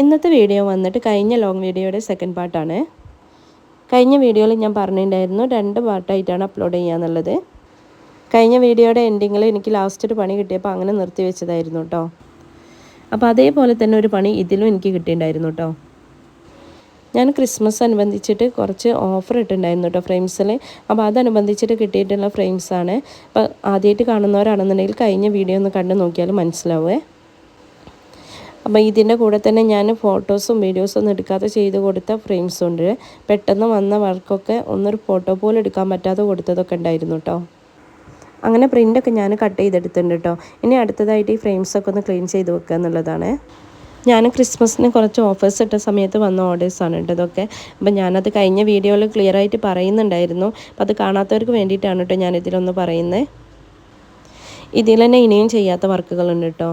ഇന്നത്തെ വീഡിയോ വന്നിട്ട് കഴിഞ്ഞ ലോങ് വീഡിയോയുടെ സെക്കൻഡ് പാർട്ടാണ് കഴിഞ്ഞ വീഡിയോയിൽ ഞാൻ പറഞ്ഞിട്ടുണ്ടായിരുന്നു രണ്ട് പാർട്ടായിട്ടാണ് അപ്ലോഡ് ചെയ്യാന്നുള്ളത്. കഴിഞ്ഞ വീഡിയോയുടെ എൻഡിങ്ങിൽ എനിക്ക് ലാസ്റ്റ് ഒരു പണി കിട്ടിയപ്പോൾ അങ്ങനെ നിർത്തി വെച്ചതായിരുന്നു കേട്ടോ അപ്പോൾ അതേപോലെ തന്നെ ഒരു പണി ഇതിലും എനിക്ക് കിട്ടിയിട്ടുണ്ടായിരുന്നു കേട്ടോ ഞാൻ ക്രിസ്മസ് അനുബന്ധിച്ചിട്ട് കുറച്ച് ഓഫർ ഇട്ടിട്ടുണ്ടായിരുന്നു കേട്ടോ ഫ്രെയിംസിൽ അപ്പോൾ അതനുബന്ധിച്ചിട്ട് കിട്ടിയിട്ടുള്ള ഫ്രെയിംസാണ് അപ്പോൾ ആദ്യമായിട്ട് കാണുന്നവരാണെന്നുണ്ടെങ്കിൽ കഴിഞ്ഞ വീഡിയോ ഒന്ന് കണ്ടു നോക്കിയാൽ മനസ്സിലാവേ. അപ്പോൾ ഇതിന്റെ കൂടെ തന്നെ ഞാൻ ഫോട്ടോസും വീഡിയോസും ഒന്നും എടുക്കാതെ ചെയ്ത് കൊടുത്ത ഫ്രെയിംസും ഉണ്ട്. പെട്ടെന്ന് വന്ന വർക്കൊക്കെ ഒന്നൊരു ഫോട്ടോ പോലും എടുക്കാൻ പറ്റാതെ കൊടുത്തതൊക്കെ ഉണ്ടായിരുന്നു കേട്ടോ അങ്ങനെ പ്രിന്റൊക്കെ ഞാൻ കട്ട് ചെയ്തെടുത്തിട്ടുണ്ട് കേട്ടോ ഇനി അടുത്തതായിട്ട് ഈ ഫ്രെയിംസൊക്കെ ഒന്ന് ക്ലീൻ ചെയ്ത് വെക്കുക എന്നുള്ളതാണ്. ഞാൻ ക്രിസ്മസിന് കുറച്ച് ഓഫേഴ്സ് ഇട്ട സമയത്ത് വന്ന ഓർഡേഴ്സാണ് കേട്ടോ ഇതൊക്കെ. അപ്പം ഞാനത് കഴിഞ്ഞ വീഡിയോയിൽ ക്ലിയർ ആയിട്ട് പറയുന്നുണ്ടായിരുന്നു. അപ്പം അത് കാണാത്തവർക്ക് വേണ്ടിയിട്ടാണ് കേട്ടോ ഞാനിതിലൊന്ന് പറയുന്നത് ഇതിൽ തന്നെ ഇനിയും ചെയ്യാത്ത വർക്കുകളുണ്ട് കേട്ടോ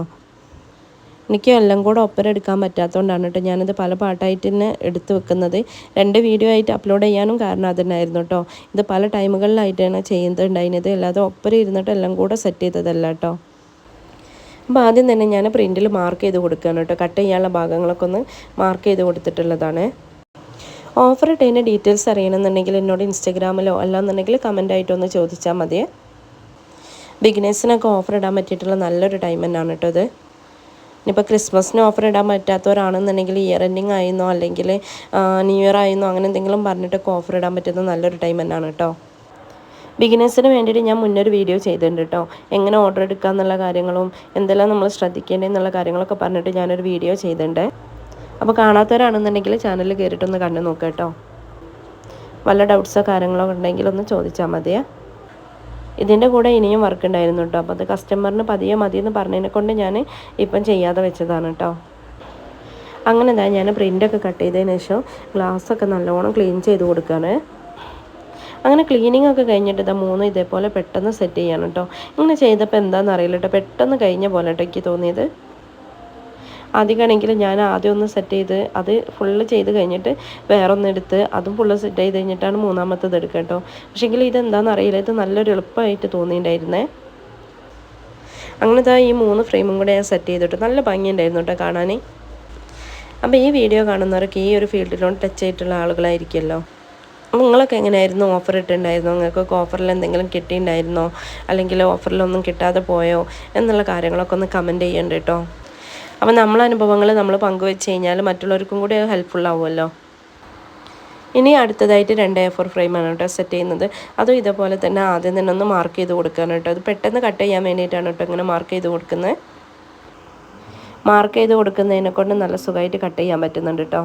എനിക്ക് എല്ലാം കൂടെ ഒപ്പരം എടുക്കാൻ പറ്റാത്തതുകൊണ്ടാണ് കേട്ടോ ഞാനത് പല പാട്ടായിട്ട് തന്നെ എടുത്ത് വെക്കുന്നത്. രണ്ട് വീഡിയോ ആയിട്ട് അപ്ലോഡ് ചെയ്യാനും കാരണം അതുതന്നെയായിരുന്നു കേട്ടോ. ഇത് പല ടൈമുകളിലായിട്ടാണ് ചെയ്യുന്നുണ്ടായിരുന്നത്. അല്ലാതെ ഒപ്പരം ഇരുന്നിട്ട് എല്ലാം കൂടെ സെറ്റ് ചെയ്തതല്ല കേട്ടോ. അപ്പോൾ ആദ്യം തന്നെ ഞാൻ പ്രിന്റിൽ മാർക്ക് ചെയ്ത് കൊടുക്കുകയാണ് കേട്ടോ. കട്ട് ചെയ്യാനുള്ള ഭാഗങ്ങളൊക്കെ ഒന്ന് മാർക്ക് ചെയ്ത് കൊടുത്തിട്ടുള്ളതാണ്. ഓഫർ ഇട്ടതിന്റെ ഡീറ്റെയിൽസ് അറിയണമെന്നുണ്ടെങ്കിൽ എന്നോട് ഇൻസ്റ്റഗ്രാമിലോ അല്ലാന്നുണ്ടെങ്കിൽ കമന്റ് ആയിട്ടൊന്ന് ചോദിച്ചാൽ മതിയേ ബിഗിനേഴ്സിനൊക്കെ ഓഫർ ഇടാൻ പറ്റിയിട്ടുള്ള നല്ലൊരു ടൈം തന്നെയാണ് കേട്ടോ ഇത്. ഇനിയിപ്പോൾ ക്രിസ്മസിന് ഓഫർ ഇടാൻ പറ്റാത്തവരാണെന്നുണ്ടെങ്കിൽ ഇയർ എൻഡിങ് ആയിരുന്നോ അല്ലെങ്കിൽ ന്യൂ ഇയർ ആയിരുന്നോ അങ്ങനെ എന്തെങ്കിലും പറഞ്ഞിട്ടൊക്കെ ഓഫർ ഇടാൻ പറ്റുന്ന നല്ലൊരു ടൈം തന്നെയാണ് കേട്ടോ ബിഗിനേഴ്സിന് വേണ്ടിയിട്ട് ഞാൻ മുന്നൊരു വീഡിയോ ചെയ്തിട്ടുണ്ട് കേട്ടോ എങ്ങനെ ഓർഡർ എടുക്കുക എന്നുള്ള കാര്യങ്ങളും എന്തെല്ലാം നമ്മൾ ശ്രദ്ധിക്കേണ്ടതെന്നുള്ള കാര്യങ്ങളൊക്കെ പറഞ്ഞിട്ട് ഞാനൊരു വീഡിയോ ചെയ്തിട്ടുണ്ട്. അപ്പോൾ കാണാത്തവരാണെന്നുണ്ടെങ്കിൽ ചാനലിൽ കയറിയിട്ടൊന്ന് കണ്ടു നോക്കാം കേട്ടോ വല്ല ഡൗട്ട്സോ കാര്യങ്ങളോ ഉണ്ടെങ്കിൽ ഒന്ന് ചോദിച്ചാൽ മതിയേ. ഇതിന്റെ കൂടെ ഇനിയും വർക്ക് ഉണ്ടായിരുന്നു കേട്ടോ അപ്പോൾ അത് കസ്റ്റമറിന് പതിയെ മതി എന്ന് പറഞ്ഞതിനെ കൊണ്ട് ഞാൻ ഇപ്പം ചെയ്യാതെ വെച്ചതാണ് കേട്ടോ അങ്ങനെ എന്താ ഞാൻ പ്രിന്റൊക്കെ കട്ട് ചെയ്തതിന് ശേഷം ഗ്ലാസ്സൊക്കെ നല്ലോണം ക്ലീൻ ചെയ്ത് കൊടുക്കുകയാണ് അങ്ങനെ ക്ലീനിങ് ഒക്കെ കഴിഞ്ഞിട്ട് ഇതാ മൂന്ന് ഇതേപോലെ പെട്ടെന്ന് സെറ്റ് ചെയ്യണം കേട്ടോ ഇങ്ങനെ ചെയ്തപ്പോൾ എന്താണെന്ന് അറിയില്ല കേട്ടോ പെട്ടെന്ന് കഴിഞ്ഞ പോലെ കേട്ടോ എനിക്ക് തോന്നിയത്. ആദ്യമാണെങ്കിൽ ഞാൻ ആദ്യം ഒന്ന് സെറ്റ് ചെയ്ത് അത് ഫുള്ള് ചെയ്ത് കഴിഞ്ഞിട്ട് വേറെ ഒന്ന് എടുത്ത് അതും ഫുള്ള് സെറ്റ് ചെയ്ത് കഴിഞ്ഞിട്ടാണ് മൂന്നാമത്തേത് എടുക്കുക കേട്ടോ. പക്ഷേങ്കിൽ ഇതെന്താണെന്ന് അറിയില്ല. ഇത് നല്ലൊരു എളുപ്പമായിട്ട് തോന്നിയിട്ടുണ്ടായിരുന്നേ. അങ്ങനത്തെ ഈ മൂന്ന് ഫ്രെയിമും കൂടെ ഞാൻ സെറ്റ് ചെയ്തിട്ട് നല്ല ഭംഗിയുണ്ടായിരുന്നു കേട്ടോ കാണാൻ അപ്പോൾ ഈ വീഡിയോ കാണുന്നവർക്ക് ഈ ഒരു ഫീൽഡിലോട്ട് ടച്ച് ചെയ്തിട്ടുള്ള ആളുകളായിരിക്കുമല്ലോ. നിങ്ങളൊക്കെ എങ്ങനെയായിരുന്നു ഓഫർ ഇട്ടുണ്ടായിരുന്നോ നിങ്ങൾക്കൊക്കെ ഓഫറിൽ എന്തെങ്കിലും കിട്ടിയിട്ടുണ്ടായിരുന്നോ? അല്ലെങ്കിൽ ഓഫറിലൊന്നും കിട്ടാതെ പോയോ? എന്നുള്ള കാര്യങ്ങളൊക്കെ ഒന്ന് കമന്റ് ചെയ്യണ്ട കേട്ടോ അപ്പോൾ നമ്മളെ അനുഭവങ്ങൾ നമ്മൾ പങ്കുവെച്ച് കഴിഞ്ഞാൽ മറ്റുള്ളവർക്കും കൂടി ഹെൽപ്ഫുൾ ആവുമല്ലോ. ഇനി അടുത്തതായിട്ട് രണ്ട് എ ഫോർ ഫ്രെയിമാണ് കേട്ടോ സെറ്റ് ചെയ്യുന്നത്. അതും ഇതേപോലെ തന്നെ ആദ്യം തന്നെ ഒന്ന് മാർക്ക് ചെയ്ത് കൊടുക്കുകയാണ് കേട്ടോ. അത് പെട്ടെന്ന് കട്ട് ചെയ്യാൻ വേണ്ടിയിട്ടാണ് കേട്ടോ ഇങ്ങനെ മാർക്ക് ചെയ്ത് കൊടുക്കുന്നത്. മാർക്ക് ചെയ്ത് കൊടുക്കുന്നതിനെ കൊണ്ട് നല്ല സുഖമായിട്ട് കട്ട് ചെയ്യാൻ പറ്റുന്നുണ്ട് കേട്ടോ.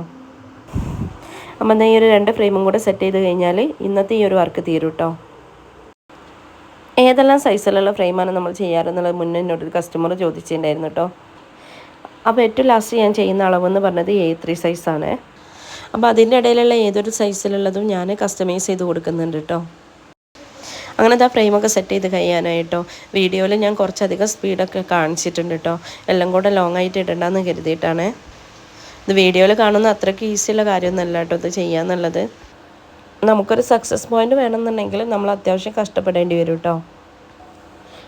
അപ്പം എന്നാൽ ഈ ഒരു രണ്ട് ഫ്രെയിമും കൂടെ സെറ്റ് ചെയ്ത് കഴിഞ്ഞാൽ ഇന്നത്തെ ഈ ഒരു വർക്ക് തീരും കേട്ടോ. ഏതെല്ലാം സൈസിലുള്ള ഫ്രെയിമാണ് നമ്മൾ ചെയ്യാറെന്നുള്ളത് മുന്നേ എന്നോട് കസ്റ്റമർ ചോദിച്ചിട്ടുണ്ടായിരുന്നു കേട്ടോ. അപ്പോൾ ഏറ്റവും ലാസ്റ്റ് ഞാൻ ചെയ്യുന്ന അളവെന്ന് പറഞ്ഞത് എ ത്രീ സൈസാണ് അപ്പോൾ അതിന്റെ ഇടയിലുള്ള ഏതൊരു സൈസിലുള്ളതും ഞാൻ കസ്റ്റമൈസ് ചെയ്ത് കൊടുക്കുന്നുണ്ട് കേട്ടോ അങ്ങനെ ആ ഫ്രെയിമൊക്കെ സെറ്റ് ചെയ്ത് കഴിയാനായിട്ടോ. വീഡിയോയിൽ ഞാൻ കുറച്ചധികം സ്പീഡൊക്കെ കാണിച്ചിട്ടുണ്ട് കേട്ടോ എല്ലാം കൂടെ ലോങ് ആയിട്ട് ഇടണ്ടെന്ന് കരുതിയിട്ടാണ്. ഇത് വീഡിയോയിൽ കാണുന്ന അത്രയ്ക്ക് ഈസിയുള്ള കാര്യമൊന്നുമല്ല കേട്ടോ ഇത് ചെയ്യാന്നുള്ളത്. നമുക്കൊരു സക്സസ് പോയിന്റ് വേണമെന്നുണ്ടെങ്കിൽ നമ്മൾ അത്യാവശ്യം കഷ്ടപ്പെടേണ്ടി വരും കേട്ടോ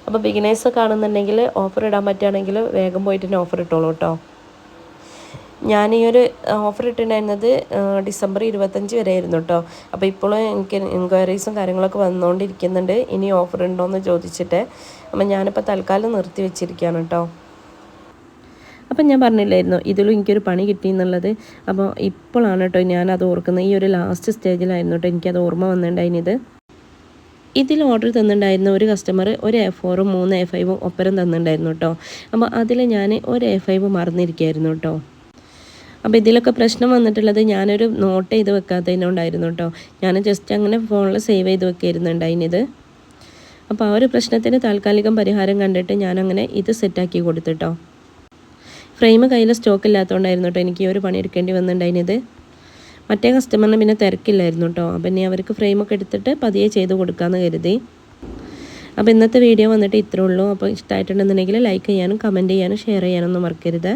അപ്പോൾ ബിഗിനേഴ്സ് കാണുന്നുണ്ടെങ്കിൽ ഓഫർ ഇടാൻ പറ്റുകയാണെങ്കിൽ വേഗം പോയിട്ട് തന്നെ ഓഫർ ഇട്ടോളൂ കേട്ടോ ഞാൻ ഈ ഒരു ഓഫർ ഇട്ടിട്ടുണ്ടായിരുന്നത് ഡിസംബർ ഇരുപത്തഞ്ച് വരെ ആയിരുന്നു കേട്ടോ അപ്പോൾ ഇപ്പോഴും എനിക്ക് എൻക്വയറീസും കാര്യങ്ങളൊക്കെ വന്നുകൊണ്ടിരിക്കുന്നുണ്ട് ഇനി ഓഫർ ഉണ്ടോ എന്ന് ചോദിച്ചിട്ട്. അപ്പം ഞാനിപ്പോൾ തൽക്കാലം നിർത്തി വെച്ചിരിക്കുകയാണ് കേട്ടോ അപ്പം ഞാൻ പറഞ്ഞില്ലായിരുന്നു ഇതിലും എനിക്കൊരു പണി കിട്ടി എന്നുള്ളത്. അപ്പോൾ ഇപ്പോഴാണ് കേട്ടോ ഞാനത് ഓർക്കുന്നത്. ഈ ഒരു ലാസ്റ്റ് സ്റ്റേജിലായിരുന്നു കേട്ടോ എനിക്കത് ഓർമ്മ വന്നിട്ടുണ്ടായിരുന്നത്. ഇതിൽ ഓർഡർ തന്നിട്ടുണ്ടായിരുന്ന ഒരു കസ്റ്റമർ ഒരു എ ഫോറും മൂന്ന് എ ഫൈവും ഒപ്പരം തന്നിട്ടുണ്ടായിരുന്നു കേട്ടോ അപ്പോൾ അതിൽ ഞാൻ ഒരു എ ഫൈവ് മറന്നിരിക്കുകയായിരുന്നു കേട്ടോ അപ്പോൾ ഇതിലൊക്കെ പ്രശ്നം വന്നിട്ടുള്ളത് ഞാനൊരു നോട്ട് ചെയ്ത് വെക്കാത്തതിനോണ്ടായിരുന്നു കേട്ടോ ഞാൻ ജസ്റ്റ് അങ്ങനെ ഫോണിൽ സേവ് ചെയ്ത് വെക്കായിരുന്നുണ്ടായിനിത് അപ്പോൾ ആ ഒരു പ്രശ്നത്തിന് താൽക്കാലികം പരിഹാരം കണ്ടിട്ട് ഞാനങ്ങനെ ഇത് സെറ്റാക്കി കൊടുത്തിട്ടോ ഫ്രെയിം കയ്യിൽ സ്റ്റോക്ക് ഇല്ലാത്തതുകൊണ്ടായിരുന്നു കേട്ടോ എനിക്ക് ഒരു പണി എടുക്കേണ്ടി വന്നിട്ടുണ്ടായിരുന്നത് മറ്റേ കസ്റ്റമറിന് പിന്നെ തിരക്കില്ലായിരുന്നു കേട്ടോ അപ്പം ഇനി അവർക്ക് ഫ്രെയിമൊക്കെ എടുത്തിട്ട് പതിയെ ചെയ്ത് കൊടുക്കാമെന്ന് കരുതി. അപ്പോൾ ഇന്നത്തെ വീഡിയോ വന്നിട്ട് ഇത്രേ ഉള്ളൂ. അപ്പോൾ ഇഷ്ടമായിട്ടുണ്ടെന്നുണ്ടെങ്കിൽ ലൈക്ക് ചെയ്യാനും കമന്റ് ചെയ്യാനും ഷെയർ ചെയ്യാനൊന്നും മറക്കരുത്.